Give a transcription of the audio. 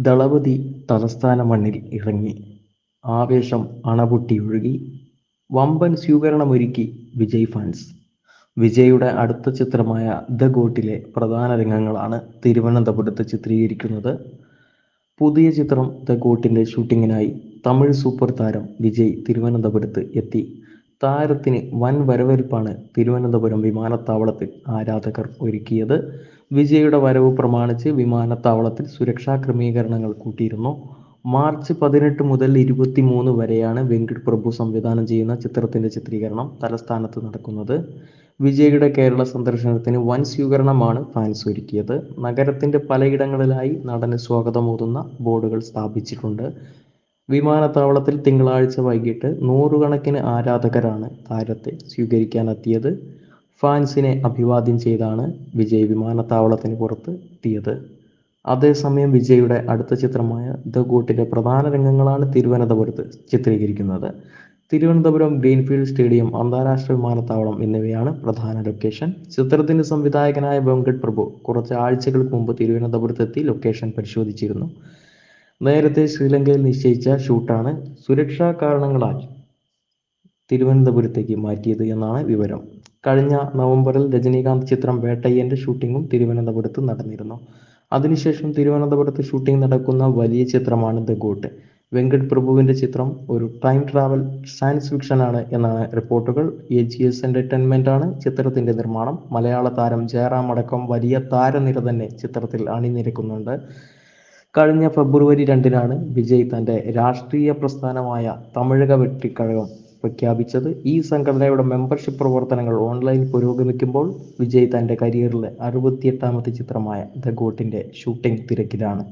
ദളപതി തലസ്ഥാന മണ്ണിൽ ഇറങ്ങി. ആവേശം അണപൊട്ടിയൊഴുകി വമ്പൻ സ്വീകരണമൊരുക്കി വിജയ് ഫാൻസ്. വിജയുടെ അടുത്ത ചിത്രമായ ദ ഗോട്ടിലെ പ്രധാന രംഗങ്ങളാണ് തിരുവനന്തപുരത്ത് ചിത്രീകരിക്കുന്നത്. പുതിയ ചിത്രം ദ ഗോട്ടിന്റെ ഷൂട്ടിങ്ങിനായി തമിഴ് സൂപ്പർ താരം വിജയ് തിരുവനന്തപുരത്ത് എത്തി. താരത്തിന് വൻ വരവേൽപ്പാണ് തിരുവനന്തപുരം വിമാനത്താവളത്തിൽ ആരാധകർ ഒരുക്കിയത്. വിജയുടെ വരവ് പ്രമാണിച്ച് വിമാനത്താവളത്തിൽ സുരക്ഷാ ക്രമീകരണങ്ങൾ കൂട്ടിയിരുന്നു. മാർച്ച് പതിനെട്ട് മുതൽ ഇരുപത്തി മൂന്ന് വരെയാണ് വെങ്കിട് പ്രഭു സംവിധാനം ചെയ്യുന്ന ചിത്രത്തിന്റെ ചിത്രീകരണം തലസ്ഥാനത്ത് നടക്കുന്നത്. വിജയുടെ കേരള സന്ദർശനത്തിന് വൻ സ്വീകരണമാണ് ഫാൻസ് ഒരുക്കിയത്. നഗരത്തിന്റെ പലയിടങ്ങളിലായി നടന് സ്വാഗതമോതുന്ന ബോർഡുകൾ സ്ഥാപിച്ചിട്ടുണ്ട്. വിമാനത്താവളത്തിൽ തിങ്കളാഴ്ച വൈകിട്ട് നൂറുകണക്കിന് ആരാധകരാണ് താരത്തെ സ്വീകരിക്കാനെത്തിയത്. ഫാൻസിനെ അഭിവാദ്യം ചെയ്താണ് വിജയ് വിമാനത്താവളത്തിന് പുറത്ത് എത്തിയത്. അതേസമയം വിജയുടെ അടുത്ത ചിത്രമായ ദ ഗൂട്ടിന്റെ പ്രധാന രംഗങ്ങളാണ് തിരുവനന്തപുരത്ത് ചിത്രീകരിക്കുന്നത്. തിരുവനന്തപുരം ഗ്രീൻഫീൽഡ് സ്റ്റേഡിയം അന്താരാഷ്ട്ര വിമാനത്താവളം എന്നിവയാണ് പ്രധാന ലൊക്കേഷൻ. ചിത്രത്തിന്റെ സംവിധായകനായ വെങ്കട് പ്രഭു കുറച്ച് ആഴ്ചകൾക്ക് മുമ്പ് തിരുവനന്തപുരത്തെത്തി ലൊക്കേഷൻ പരിശോധിച്ചിരുന്നു. നേരത്തെ ശ്രീലങ്കയിൽ നിശ്ചയിച്ച ഷൂട്ടാണ് സുരക്ഷാ കാരണങ്ങളാൽ തിരുവനന്തപുരത്തേക്ക് മാറ്റിയത് എന്നാണ് വിവരം. കഴിഞ്ഞ നവംബറിൽ രജനീകാന്ത് ചിത്രം വേട്ടയ്യന്റെ ഷൂട്ടിങ്ങും തിരുവനന്തപുരത്ത് നടന്നിരുന്നു. അതിനുശേഷം തിരുവനന്തപുരത്ത് ഷൂട്ടിംഗ് നടക്കുന്ന വലിയ ചിത്രമാണ് ദ ഗോട്ട്. വെങ്കട് പ്രഭുവിന്റെ ചിത്രം ഒരു ടൈം ട്രാവൽ സയൻസ് ആണ് എന്നാണ് റിപ്പോർട്ടുകൾ. എ ജി എസ് ആണ് ചിത്രത്തിന്റെ നിർമ്മാണം. മലയാള താരം ജയറാം അടക്കം വലിയ താരനിര തന്നെ ചിത്രത്തിൽ അണിനിരക്കുന്നുണ്ട്. കഴിഞ്ഞ ഫെബ്രുവരി രണ്ടിനാണ് വിജയ് തന്റെ രാഷ്ട്രീയ പ്രസ്ഥാനമായ തമിഴക വെട്ടിക്കഴകം പ്രഖ്യാപിച്ചത്. ഈ സംഘടനയുടെ മെമ്പർഷിപ്പ് പ്രവർത്തനങ്ങൾ ഓൺലൈൻ പുരോഗമിക്കുമ്പോൾ വിജയ് തന്റെ കരിയറിലെ അറുപത്തിയെട്ടാമത്തെ ചിത്രമായ ദ ഗോട്ടിന്റെ ഷൂട്ടിംഗ് തിരക്കിലാണ്.